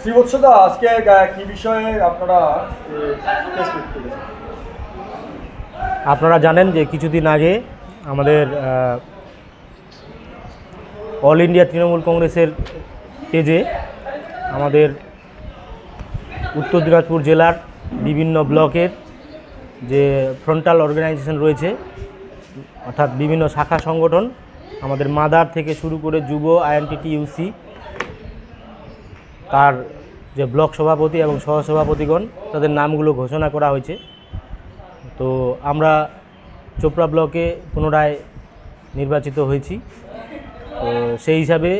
শ্রীবৎসদা আজকে কি বিষয়ে আপনারা আপনারা জানেন যে কিছুদিন আগে আমাদের অল ইন্ডিয়া তৃণমূল কংগ্রেসের পেজে আমাদের উত্তর দিনাজপুর জেলার বিভিন্ন ব্লকের যে ফ্রন্টাল অর্গানাইজেশন রয়েছে, অর্থাৎ বিভিন্ন শাখা সংগঠন, আমাদের মাদার থেকে শুরু করে যুব আইএনটিটি ইউসি তার যে ব্লক সভাপতি এবং সহসভাপতিগণ, তাদের নামগুলো ঘোষণা করা হয়েছে। তো আমরা চোপড়া ব্লকে পুনরায় নির্বাচিত হয়েছি। তো সেই হিসাবে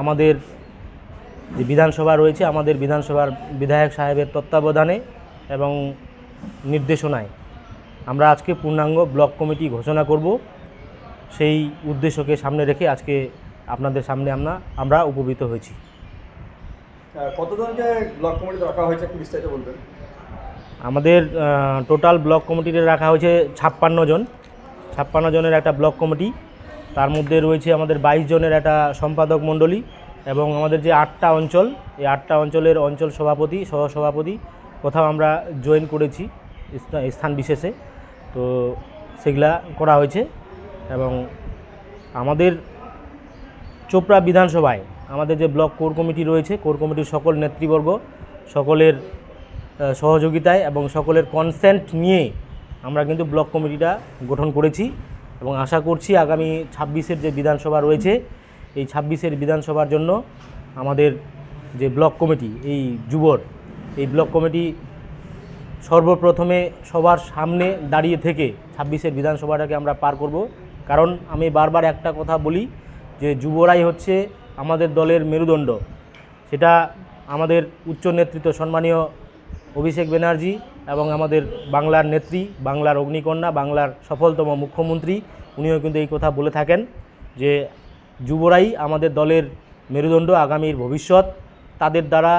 আমাদের যে বিধানসভা রয়েছে, আমাদের বিধানসভার বিধায়ক সাহেবের তত্ত্বাবধানে এবং নির্দেশনায় আমরা আজকে পূর্ণাঙ্গ ব্লক কমিটি ঘোষণা করব। সেই উদ্দেশ্যকে সামনে রেখে আজকে আপনাদের সামনে আমরা আমরা উপবৃত হয়েছি। কতজনকে ব্লক কমিটিতে রাখা হয়েছে একটু বিস্তারিত বলবেন? আমাদের টোটাল ব্লক কমিটিতে রাখা হয়েছে ছাপ্পান্ন জন। ছাপ্পান্ন জনের একটা ব্লক কমিটি। তার মধ্যে রয়েছে আমাদের বাইশ জনের একটা সম্পাদক মণ্ডলী এবং আমাদের যে আটটা অঞ্চল, এই আটটা অঞ্চলের অঞ্চল সভাপতি, সহসভাপতি কোথাও আমরা জয়েন করেছি স্থান বিশেষে। তো সেগুলা করা হয়েছে এবং আমাদের চোপড়া বিধানসভায় আমাদের যে ব্লক কোর কমিটি রয়েছে, কোর কমিটির সকল নেতৃবর্গ সকলের সহযোগিতায় এবং সকলের কনসেন্ট নিয়ে আমরা কিন্তু ব্লক কমিটিটা গঠন করেছি এবং আশা করছি আগামী ছাব্বিশের যে বিধানসভা রয়েছে, এই ছাব্বিশের বিধানসভার জন্য আমাদের যে ব্লক কমিটি, এই যুবর, এই ব্লক কমিটি সর্বপ্রথমে সবার সামনে দাঁড়িয়ে থেকে ছাব্বিশের বিধানসভাটাকে আমরা পার করব। কারণ আমি বারবার একটা কথা বলি যে যুবরাই হচ্ছে আমাদের দলের মেরুদণ্ড। সেটা আমাদের উচ্চ নেতৃত্ব সম্মানীয় অভিষেক ব্যানার্জি এবং আমাদের বাংলার নেত্রী, বাংলার অগ্নিকন্যা, বাংলার সফলতম মুখ্যমন্ত্রী, উনিও কিন্তু এই কথা বলে থাকেন যে যুবরাই আমাদের দলের মেরুদণ্ড আগামীর ভবিষ্যৎ। তাদের দ্বারা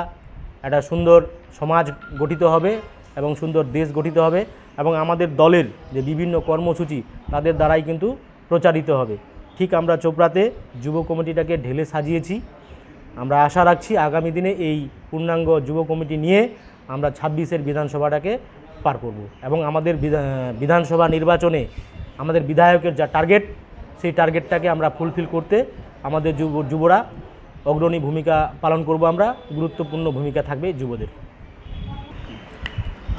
একটা সুন্দর সমাজ গঠিত হবে এবং সুন্দর দেশ গঠিত হবে এবং আমাদের দলের যে বিভিন্ন কর্মসূচি, তাদের দ্বারাই কিন্তু প্রচারিত হবে। ঠিক আমরা চোপড়াতে যুব কমিটিটাকে ঢেলে সাজিয়েছি। আমরা আশা রাখছি আগামী দিনে এই পূর্ণাঙ্গ যুব কমিটি নিয়ে আমরা ছাব্বিশের বিধানসভাটাকে পার করব এবং আমাদের বিধা- বিধানসভা নির্বাচনে আমাদের বিধায়কের যা টার্গেট সেই টার্গেটটাকে আমরা ফুলফিল করতে আমাদের যুব, যুবরা অগ্রণী ভূমিকা পালন করব আমরা, গুরুত্বপূর্ণ ভূমিকা থাকবে যুবদের।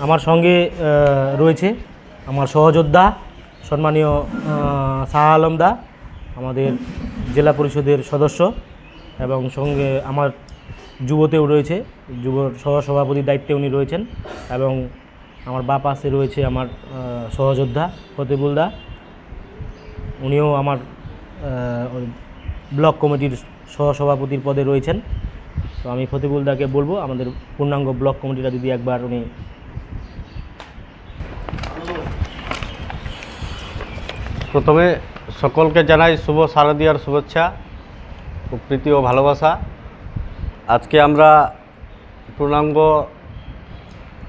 আমার সঙ্গে রয়েছে আমার সহযোদ্ধা, সম্মানীয় শাহ আলম দা আমাদের জেলা পরিষদের সদস্য এবং সঙ্গে আমার যুবতেও রয়েছে। যুব সহসভাপতির দায়িত্বে উনি রয়েছেন এবং আমার বা পাশে রয়েছে আমার সহযোদ্ধা ফতেবুল দা। উনিও আমার ব্লক কমিটির সহসভাপতির পদে রয়েছেন। তো আমি ফতিবুল দাকে বলব, আমাদের পূর্ণাঙ্গ ব্লক কমিটিটা যদি একবার উনি প্রথমে সকলকে জানাই শুভ শারদীয়ার শুভেচ্ছা প্রীতি ও ভালোবাসা। আজকে আমরা পূর্ণাঙ্গ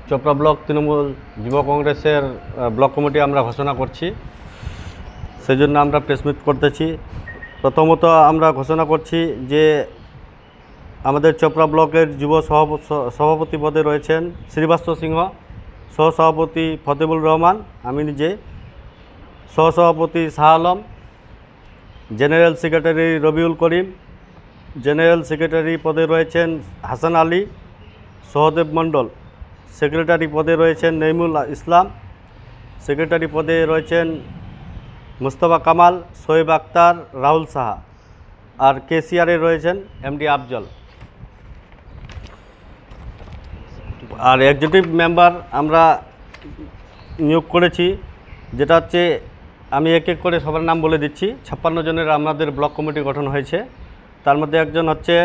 চোপড়া ব্লক তৃণমূল যুব কংগ্রেসের ব্লক কমিটি আমরা ঘোষণা করছি। সেই জন্য আমরা প্রেসমিট করতেছি। প্রথমত আমরা ঘোষণা করছি যে আমাদের চোপড়া ব্লকের যুব সভাপ- সভাপতি পদে রয়েছেন শ্রীবাস্ত সিংহ, সহসভাপতি ফতেবুল রহমান, আমি নিজে, সহসভাপতি Shah Alam general secretary Rabiul Karim, general secretary পদে রয়েছেন হাসান আলী, সহদেব মণ্ডল, সেক্রেটারি পদে রয়েছেন নইমুল ইসলাম, সেক্রেটারি পদে রয়েছেন মুস্তফা কামাল শোয়েব আক্তার, রাহুল সাহা আর কেসিআরে রয়েছেন এমডি আফজল। আর এক্সিকিউটিভ মেম্বার আমরা নিয়োগ করেছি, যেটা হচ্ছে আমি এক এক করে সবার নাম বলে দিচ্ছি। ছাপ্পান্ন জনের আমাদের ব্লক কমিটি গঠন হয়েছে। তার মধ্যে একজন হচ্ছে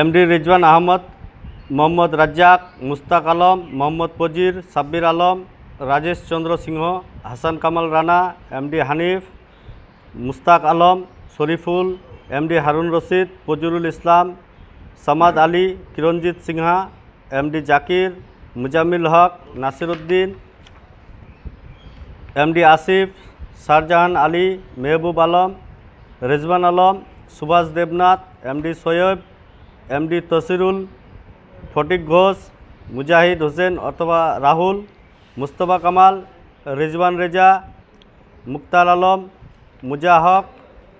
MD Rizwan Ahmed, Mohammad Razzak, Mustaq Alam, Mohammad Pajir Sabbir Alam, Rajesh Chandra Singh, Hasan Kamal Rana, MD Hanif, Mustaq Alam, Shariful, MD Harun Rashid Fazrul Islam, Samad Ali, Kiranjit Sinha, MD Zakir Muzammil Haque Nasiruddin MD Asif Shahjahan Ali, Mehboob Alam Rezwan Alam, Subhash Debnath, MD Saiyab MD Tasirul, Fatik Ghosh, Mujahid Hossain অথবা Rahul, Mustafa Kamal, Rizwan Reza, Mukhtar Alam, Mujahak,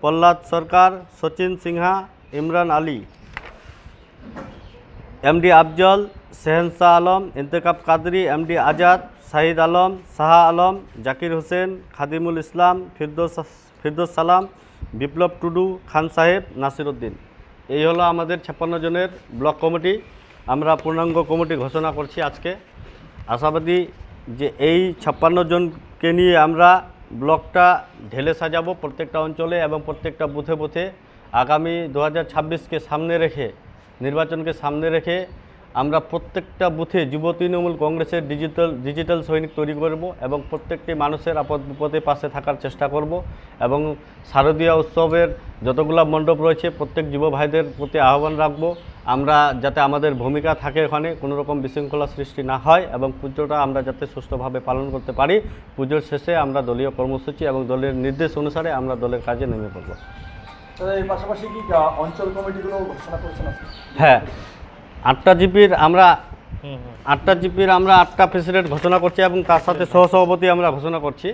Prahlad Sarkar, Sachin Sinha, Imran Ali. MD Afzal সেহেনশাহ Alam, Intekhab Qadri, MD Azad Shahid Alam Shah Alam, Zakir Hossain, Khadimul Islam, Firdous Firdous Salam, Biplab Tudu, খান সাহেব নাসিরউদ্দিন এই হলো আমাদের ছাপ্পান্ন জনের block committee. আমরা পূর্ণাঙ্গ committee ঘোষণা করছি আজকে। আশাবাদী যে এই ছাপ্পান্ন জনকে নিয়ে আমরা ব্লকটা ঢেলে সাজাবো প্রত্যেকটা অঞ্চলে এবং প্রত্যেকটা বুথে বুথে। আগামী দু হাজার সামনে রেখে, নির্বাচনকে সামনে রেখে আমরা প্রত্যেকটা বুথে যুব তৃণমূল কংগ্রেসের ডিজিটাল ডিজিটাল সৈনিক তৈরি করব এবং প্রত্যেকটি মানুষের আপদ বিপদে পাশে থাকার চেষ্টা করব এবং শারদীয় উৎসবের যতগুলো মণ্ডপ রয়েছে প্রত্যেক যুব ভাইদের প্রতি আহ্বান রাখব। আমরা যাতে আমাদের ভূমিকা থাকে ওখানে কোনো রকম বিশৃঙ্খলা সৃষ্টি না হয় এবং পুজোটা আমরা যাতে সুষ্ঠুভাবে পালন করতে পারি। পুজোর শেষে আমরা দলীয় কর্মসূচি এবং দলের নির্দেশ অনুসারে আমরা দলের কাজে নেমে পড়ব। এর পাশাপাশি কি অঞ্চল কমিটিগুলো ঘোষণা করেছেন হ্যাঁ। আটটা জিপির আমরা আটটা জিপির আমরা আটটা প্রেসিডেন্ট ঘোষণা করছি এবং তার সাথে সহসভাপতি আমরা ঘোষণা করছি।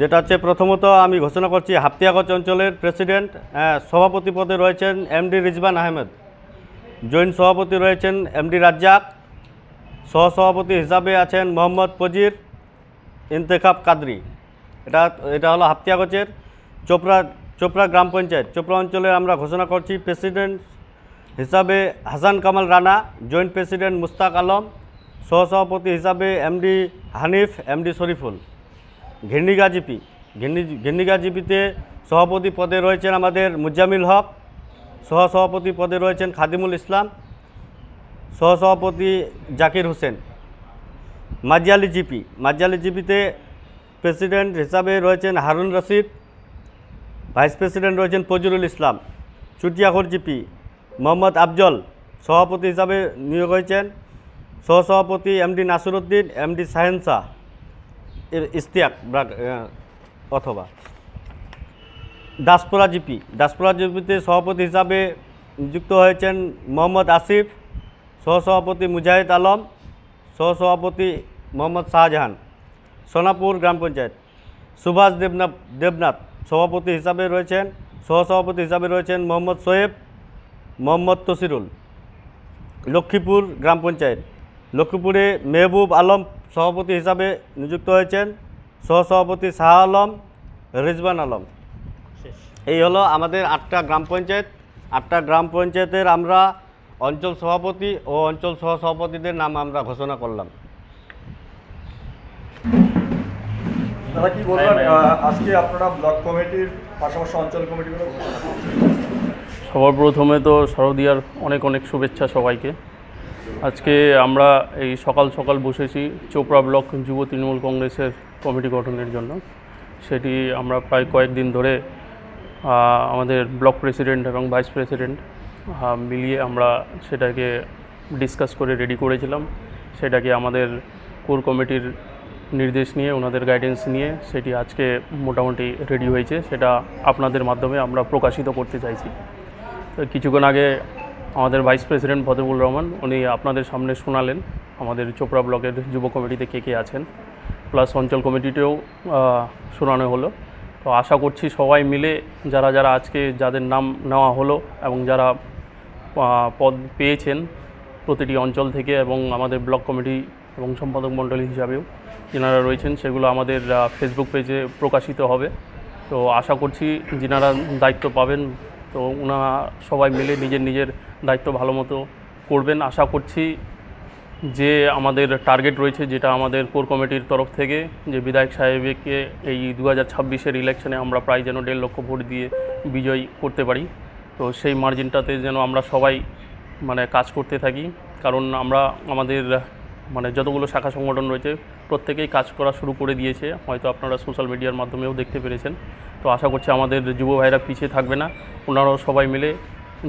যেটা হচ্ছে প্রথমত আমি ঘোষণা করছি হাপ্তিয়াগঞ্জ অঞ্চলের প্রেসিডেন্ট সভাপতি পদে রয়েছেন এমডি রিজবান আহমেদ। জয়েন্ট সভাপতি রয়েছেন এমডি রাজ্জাক। সহসভাপতি হিসাবে আছেন মোহাম্মদ পজির ইন্তেখাব কাদরি। এটা এটা হলো হাপ্তিয়াগঞ্জের চোপড়া চোপড়া গ্রাম পঞ্চায়েত। চোপড়া অঞ্চলে আমরা ঘোষণা করছি প্রেসিডেন্ট হিসাবে হাসান কামাল রানা, জয়েন্ট প্রেসিডেন্ট মুস্তাক আলম, সহসভাপতি হিসাবে MD Hanif, MD Shariful. Ghinniga GP. Ghinni, Ghinniga জিপিতে সভাপতি পদে রয়েছেন আমাদের মুজামিল হক, সহসভাপতি পদে রয়েছেন খাদিমুল ইসলাম, সহসভাপতি জাকির হোসেন। মাজিয়ালি জিপি। মাজিয়ালি জিপিতে প্রেসিডেন্ট হিসাবে রয়েছেন হারুন রশিদ, ভাইস প্রেসিডেন্ট রয়েছেন ফজরুল ইসলাম। চুটিয়াখর জিপি। মোহাম্মদ আফজল সভাপতি হিসাবে নিয়োগ হয়েছেন। সহসভাপতি এমডি নাসিরুদ্দিন এমডি সাহেন শাহ। এ- ইশতিয়াক ব্রাক- আহ, অথবা। দাসপুরা জিপি। দাসপুরা জিপিতে সভাপতি হিসাবে নিযুক্ত হয়েছেন মোহাম্মদ আসিফ সহসভাপতি মুজাহিদ আলম সহসভাপতি মোহাম্মদ শাহজাহান। সোনাপুর গ্রাম পঞ্চায়েত। সুভাষ দেবনাথ দেবনাথ সভাপতি হিসাবে রয়েছেন। সহসভাপতি হিসাবে রয়েছেন মোহাম্মদ সোয়েব মোহাম্মদ তসিরুল লক্ষ্মীপুর গ্রাম পঞ্চায়েত। লক্ষ্মীপুরে মেহবুব আলম সভাপতি হিসাবে নিযুক্ত হয়েছেন। সহসভাপতি শাহ আলম রিজবান আলম। এই হলো আমাদের আটটা গ্রাম পঞ্চায়েত। আটটা গ্রাম পঞ্চায়েতের আমরা অঞ্চল সভাপতি ও অঞ্চল সহসভাপতিদের নাম আমরা ঘোষণা করলাম। দাদা কি বলবেন? আজকে আপনারা ব্লক কমিটির পাশাপাশি অঞ্চল কমিটিগুলো ঘোষণা করছেন। সবার প্রথমে তো শারদীয়ার অনেক অনেক শুভেচ্ছা সবাইকে। আজকে আমরা এই সকাল সকাল বসেছি চোপড়া ব্লক যুব তৃণমূল কংগ্রেসের কমিটি গঠনের জন্য। সেটি আমরা প্রায় কয়েকদিন ধরে আমাদের ব্লক প্রেসিডেন্ট এবং ভাইস প্রেসিডেন্ট মিলিয়ে আমরা সেটাকে ডিসকাস করে রেডি করেছিলাম। সেটাকে আমাদের কোর কমিটির নির্দেশ নিয়ে, ওনাদের গাইডেন্স নিয়ে সেটি আজকে মোটামুটি রেডি হয়েছে। সেটা আপনাদের মাধ্যমে আমরা প্রকাশিত করতে চাইছি। কিছুক্ষণ আগে আমাদের ভাইস প্রেসিডেন্ট ফতেবুল রহমান, উনি আপনাদের সামনে শোনালেন আমাদের চোপড়া ব্লকের যুব কমিটিতে কে কে আছেন। প্লাস অঞ্চল কমিটিতেও শোনানো হলো। তো আশা করছি সবাই মিলে যারা যারা আজকে যাদের নাম নেওয়া হলো এবং যারা পদ পেয়েছেন প্রতিটি অঞ্চল থেকে এবং আমাদের ব্লক কমিটি এবং সম্পাদক মণ্ডলী হিসাবেও যেনারা রয়েছেন, সেগুলো আমাদের ফেসবুক পেজে প্রকাশিত হবে। তো আশা করছি যিনারা দায়িত্ব পাবেন তো ওনারা সবাই মিলে নিজের নিজের দায়িত্ব ভালো মতো করবেন। আশা করছি যে আমাদের টার্গেট রয়েছে যেটা আমাদের কোর কমিটির তরফ থেকে, যে বিধায়ক সাহেবকে এই দু হাজার ছাব্বিশের ইলেকশনে আমরা প্রায় যেন দেড় লক্ষ ভোট দিয়ে বিজয়ী করতে পারি। তো সেই মার্জিনটাতে যেন আমরা সবাই মানে কাজ করতে থাকি। কারণ আমরা আমাদের মানে যতগুলো শাখা সংগঠন রয়েছে, প্রত্যেকেই কাজ করা শুরু করে দিয়েছে। হয়তো আপনারা সোশ্যাল মিডিয়ার মাধ্যমেও দেখতে পেরেছেন। তো আশা করছি আমাদের যুব ভাইরা পিছিয়ে থাকবে না। ওনারাও সবাই মিলে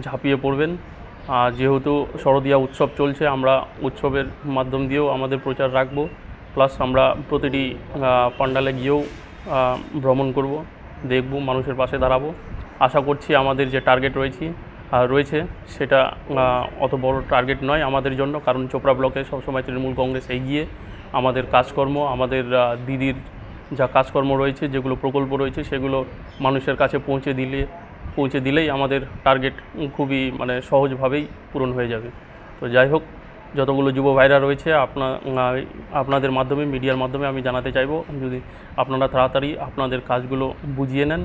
ঝাঁপিয়ে পড়বেন। আর যেহেতু শরদিয়া উৎসব চলছে, আমরা উৎসবের মাধ্যম দিয়েও আমাদের প্রচার রাখব। প্লাস আমরা প্রতিটি পান্ডালে গিয়েও ভ্রমণ করব, দেখব, মানুষের পাশে দাঁড়াবো। আশা করছি আমাদের যে টার্গেট রয়েছে রয়েছে। সেটা অত বড় টার্গেট নয় আমাদের জন্য, কারণ চোপড়া ব্লকে সবসময় তৃণমূল কংগ্রেস এগিয়ে আমাদের কাজকর্ম, আমাদের দিদির যা কাজকর্ম রয়েছে, যেগুলো প্রকল্প রয়েছে, সেগুলো মানুষের কাছে পৌঁছে দিলে, পৌঁছে দিলেই আমাদের টার্গেট খুবই মানে সহজভাবেই পূরণ হয়ে যাবে। তো যাই হোক, যতগুলো যুব ভাইরা রয়েছে আপনার আপনাদের মাধ্যমে, মিডিয়ার মাধ্যমে আমি জানাতে চাইব, যদি আপনারা তাড়াতাড়ি আপনাদের কাজগুলো বুঝিয়ে নেন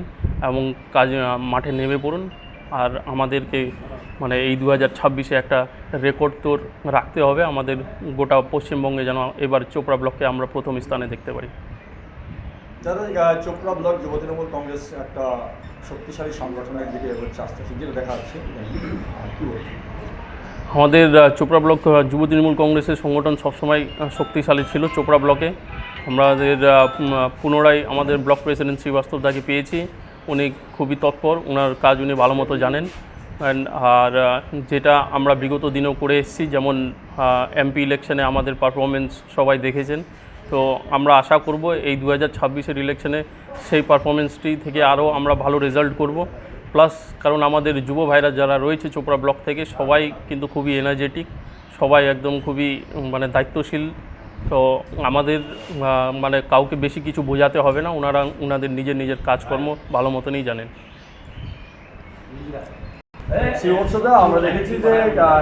এবং কাজ মাঠে নেমে পড়ুন আর আমাদেরকে মানে এই দু হাজার ছাব্বিশে একটা রেকর্ড তোর রাখতে হবে। আমাদের গোটা পশ্চিমবঙ্গে যেন এবার চোপড়া ব্লককে আমরা প্রথম স্থানে দেখতে পারি। আহ, চোপড়া ব্লক যুব তৃণমূল কংগ্রেস একটা শক্তিশালী সংগঠনের দিকে এগোচ্ছে আস্তে আস্তে। যেটা দেখা যাচ্ছে আমাদের চোপড়া ব্লক যুব তৃণমূল কংগ্রেসের সংগঠন সবসময় শক্তিশালী ছিল চোপড়া ব্লকে। আমাদের পুনরায় আমাদের ব্লক প্রেসিডেন্ট শ্রীবাস্তব দাকে পেয়েছি। উনি খুবই তৎপর ওনার কাজ উনি ভালো মতো জানেন। আর যেটা আমরা বিগত দিনেও করে এসেছি, যেমন এমপি ইলেকশনে আমাদের পারফরমেন্স সবাই দেখেছেন। তো আমরা আশা করব এই দু হাজার ছাব্বিশের ইলেকশনে সেই পারফরমেন্সটি থেকে আরও আমরা ভালো রেজাল্ট করব। প্লাস কারণ আমাদের যুব ভাইরা যারা রয়েছে চোপড়া ব্লক থেকে, সবাই কিন্তু খুবই এনার্জেটিক সবাই একদম খুবই মানে দায়িত্বশীল। তো আমাদের মানে কাউকে বেশি কিছু বোঝাতে হবে না ওনারা ওনাদের নিজের নিজের কাজকর্ম ভালো মতনই জানেন। শ্রীবৎসদা আমরা দেখেছি যে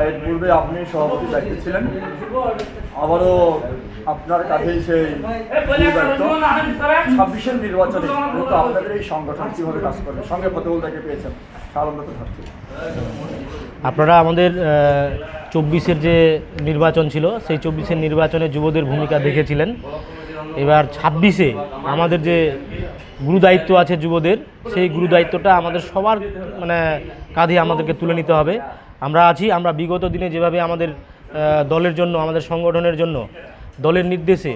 এর পূর্বে আপনি সভাপতির দায়িত্বে ছিলেন। আবারও আপনার কাছেই সেই ছাব্বিশের নির্বাচনে আপনাদের এই সংগঠন কীভাবে কাজ করবে? সঙ্গে তাকে পেয়েছেন। তো আপনারা আমাদের চব্বিশের যে নির্বাচন ছিল, সেই চব্বিশের নির্বাচনে যুবদের ভূমিকা দেখেছিলেন। এবার ছাব্বিশে আমাদের যে গুরুদায়িত্ব আছে যুবদের, সেই গুরুদায়িত্বটা আমাদের সবার মানে কাঁধে আমাদেরকে তুলে নিতে হবে। আমরা আছি, আমরা বিগত দিনে যেভাবে আমাদের দলের জন্য, আমাদের সংগঠনের জন্য দলের নির্দেশে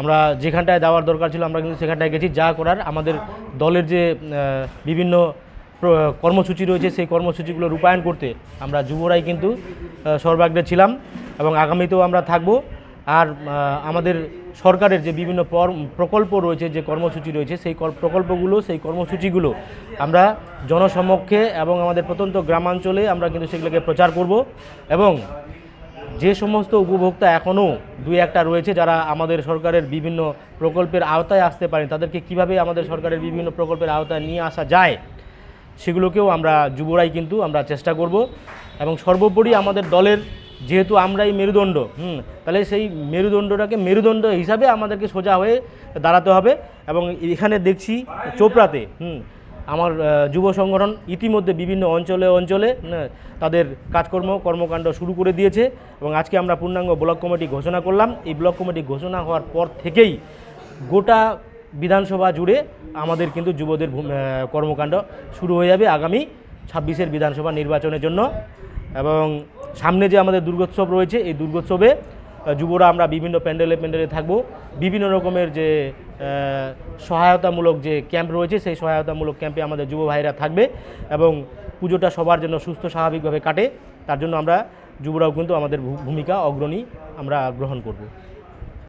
আমরা যেখানটায় দেওয়ার দরকার ছিল, আমরা কিন্তু সেখানটায় গেছি। যা করার আমাদের দলের যে বিভিন্ন কর্মসূচি রয়েছে, সেই কর্মসূচিগুলো রূপায়ণ করতে আমরা যুবরাই কিন্তু সর্বাগ্রে ছিলাম এবং আগামীতেও আমরা থাকব। আর আমাদের সরকারের যে বিভিন্ন পর- প্রকল্প রয়েছে, যে কর্মসূচি রয়েছে, সেই প্রকল্পগুলো, সেই কর্মসূচিগুলো আমরা জনসমক্ষে এবং আমাদের প্রত্যন্ত গ্রামাঞ্চলে আমরা কিন্তু সেগুলোকে প্রচার করব এবং যে সমস্ত উপভোক্তা এখনও দুই একটা রয়েছে যারা আমাদের সরকারের বিভিন্ন প্রকল্পের আওতায় আসতে পারেন, তাদেরকে কীভাবে আমাদের সরকারের বিভিন্ন প্রকল্পের আওতায় নিয়ে আসা যায় সেগুলোকেও আমরা যুবরাই কিন্তু আমরা চেষ্টা করব। এবং সর্বোপরি আমাদের দলের, যেহেতু আমরাই মেরুদণ্ড, হুম, তাহলে সেই মেরুদণ্ডটাকে মেরুদণ্ড হিসাবে আমাদেরকে সোজা হয়ে দাঁড়াতে হবে। এবং এখানে দেখছি চোপড়াতে, হুম, আমার যুব সংগঠন ইতিমধ্যে বিভিন্ন অঞ্চলে অঞ্চলে তাদের কাজকর্ম, কর্মকাণ্ড শুরু করে দিয়েছে। এবং আজকে আমরা পূর্ণাঙ্গ ব্লক কমিটি ঘোষণা করলাম। এই ব্লক কমিটি ঘোষণা হওয়ার পর থেকেই গোটা বিধানসভা জুড়ে আমাদের কিন্তু যুবদের কর্মকাণ্ড শুরু হয়ে যাবে আগামী ছাব্বিশের বিধানসভা নির্বাচনের জন্য। এবং সামনে যে আমাদের দুর্গোৎসব রয়েছে, এই দুর্গোৎসবে যুবরা আমরা বিভিন্ন প্যান্ডেলে প্যান্ডেলে থাকব। বিভিন্ন রকমের যে সহায়তামূলক যে ক্যাম্প রয়েছে, সেই সহায়তামূলক ক্যাম্পে আমাদের যুব ভাইরা থাকবে এবং পুজোটা সবার জন্য সুস্থ, স্বাভাবিকভাবে কাটে। তার জন্য আমরা, যুবরাও কিন্তু আমাদের ভূমিকা অগ্রণী আমরা গ্রহণ করব।